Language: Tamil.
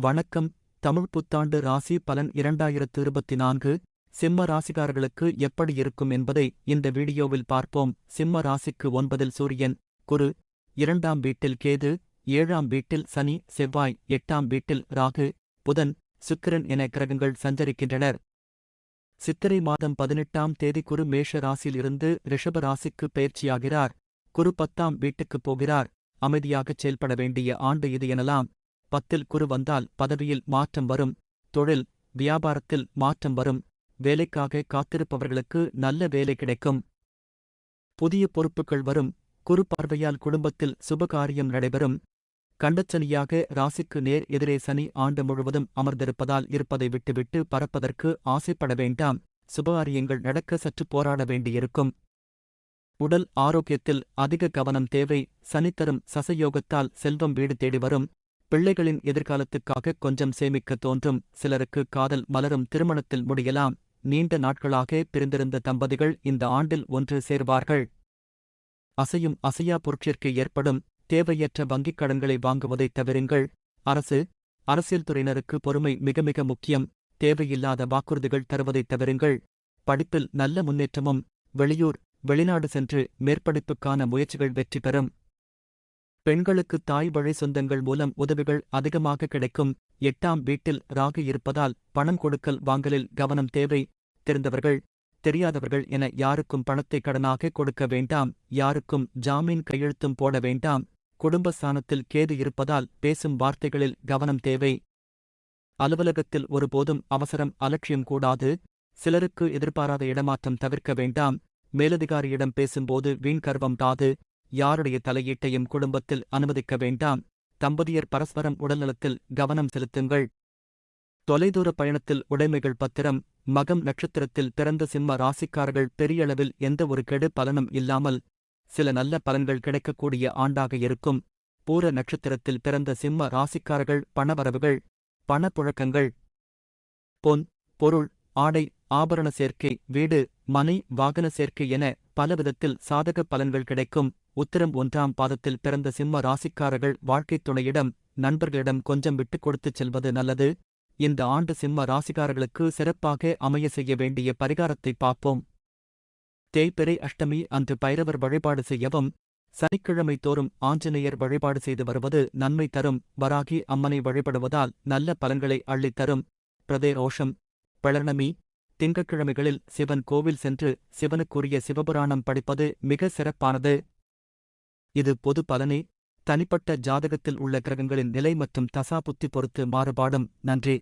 வணக்கம். தமிழ் புத்தாண்டு ராசி பலன் இரண்டாயிரத்து இருபத்தி நான்கு சிம்ம ராசிக்காரர்களுக்கு எப்படி இருக்கும் என்பதை இந்த வீடியோவில் பார்ப்போம். சிம்ம ராசிக்கு ஒன்பதில் சூரியன் குரு இரண்டாம் வீட்டில் கேது ஏழாம் வீட்டில் சனி செவ்வாய் எட்டாம் வீட்டில் ராகு புதன் சுக்கிரன் என கிரகங்கள் சஞ்சரிக்கின்றனர். சித்திரை மாதம் பதினெட்டாம் தேதி குரு மேஷ ராசியிலிருந்து ரிஷப ராசிக்கு பயிற்சியாகிறார். குரு பத்தாம் வீட்டுக்குப் போகிறார். அமைதியாகச் செயல்பட வேண்டிய ஆண்டு இது எனலாம். பத்தில் குரு வந்தால் பதவியில் மாற்றம் வரும். தொழில் வியாபாரத்தில் மாற்றம் வரும். வேலைக்காக காத்திருப்பவர்களுக்கு நல்ல வேலை கிடைக்கும். புதிய பொறுப்புகள் வரும். குரு பார்வையால் குடும்பத்தில் சுபகாரியம் நடைபெறும். கண்டச்சனியாக ராசிக்கு நேர் எதிரே சனி ஆண்டு முழுவதும் அமர்ந்திருப்பதால் இருப்பதை விட்டுவிட்டு பறப்பதற்கு ஆசைப்பட வேண்டாம். சுபகாரியங்கள் நடக்க சற்று போராட வேண்டியிருக்கும். உடல் ஆரோக்கியத்தில் அதிக கவனம் தேவை. சனித்தரும் சசயோகத்தால் செல்வம் வீடு தேடி வரும். பிள்ளைகளின் எதிர்காலத்துக்காக கொஞ்சம் சேமிக்க தோன்றும் சிலருக்கு காதல் மலரும் திருமணத்தில் முடியலாம். நீண்ட நாட்களாக பிரிந்திருந்த தம்பதிகள் இந்த ஆண்டில் ஒன்று சேர்வார்கள். அசையும் அசையா பொருட்சிற்கு ஏற்படும் தேவையற்ற வங்கிக் கடன்களை வாங்குவதைத் தவிருங்கள். அரசு அரசியல் துறையினருக்கு பொறுமை மிக மிக முக்கியம். தேவையில்லாத வாக்குறுதிகள் தருவதைத் தவிருங்கள். படிப்பில் நல்ல முன்னேற்றமும் வெளியூர் வெளிநாடு சென்று மேற்படிப்புக்கான முயற்சிகள் வெற்றி பெறும். பெண்களுக்கு தாய் வழி சொந்தங்கள் மூலம் உதவிகள் அதிகமாக கிடைக்கும். எட்டாம் வீட்டில் ராகு இருப்பதால் பணம் கொடுக்கல் வாங்கலில் கவனம் தேவை. தெரிந்தவர்கள் தெரியாதவர்கள் என யாருக்கும் பணத்தை கடனாக கொடுக்க வேண்டாம். யாருக்கும் ஜாமீன் கையெழுத்தும் போட வேண்டாம். குடும்ப சாணத்தில் கேது இருப்பதால் பேசும் வார்த்தைகளில் கவனம் தேவை. அலுவலகத்தில் ஒருபோதும் அவசரம் அலட்சியம் கூடாது. சிலருக்கு எதிர்பாராத இடமாற்றம் தவிர்க்க வேண்டாம். மேலதிகாரியிடம் பேசும்போது வீண் கர்வம் தாது. யாருடைய தலையீட்டையும் குடும்பத்தில் அனுமதிக்க வேண்டாம். தம்பதியர் பரஸ்பரம் உடல்நலத்தில் கவனம் செலுத்துங்கள். தொலைதூர பயணத்தில் உடைமைகள் பத்திரம் மகம் நட்சத்திரத்தில் பிறந்த சிம்ம ராசிக்காரர்கள் பெரியளவில் எந்த ஒரு கெடு பலனும் இல்லாமல் சில நல்ல பலன்கள் கிடைக்கக்கூடிய ஆண்டாக இருக்கும். பூர நட்சத்திரத்தில் பிறந்த சிம்ம ராசிக்காரர்கள் பணவரவுகள் பணப்புழக்கங்கள். பொன் பொருள் ஆடை ஆபரண சேர்க்கை வீடு மனை வாகன சேர்க்கை என பலவிதத்தில் சாதக பலன்கள் கிடைக்கும். உத்திரம் ஒன்றாம் பாதத்தில் பிறந்த சிம்ம ராசிக்காரர்கள் வாழ்க்கைத் துணையிடம் நண்பர்களிடம் கொஞ்சம் விட்டுக் கொடுத்துச் செல்வது நல்லது. இந்த ஆண்டு சிம்ம ராசிக்காரர்களுக்கு சிறப்பாக அமைய செய்ய வேண்டிய பரிகாரத்தை பார்ப்போம். தேய்பிறை அஷ்டமி அன்று பைரவர் வழிபாடு செய்யவும் சனிக்கிழமை தோறும் ஆஞ்சநேயர் வழிபாடு செய்து வருவது நன்மை தரும். வராகி அம்மனை வழிபடுவதால் நல்ல பலன்களை அள்ளித் தரும். பிரதேரோஷம் பழனமி திங்கட்கிழமைகளில் சிவன் கோவில் சென்று சிவனுக்குரிய சிவபுராணம் படிப்பது மிக சிறப்பானது. இது பொது பலனே. தனிப்பட்ட ஜாதகத்தில் உள்ள கிரகங்களின் நிலை மற்றும் தசாபுத்தி பொறுத்து மாறுபாடும். நன்றி.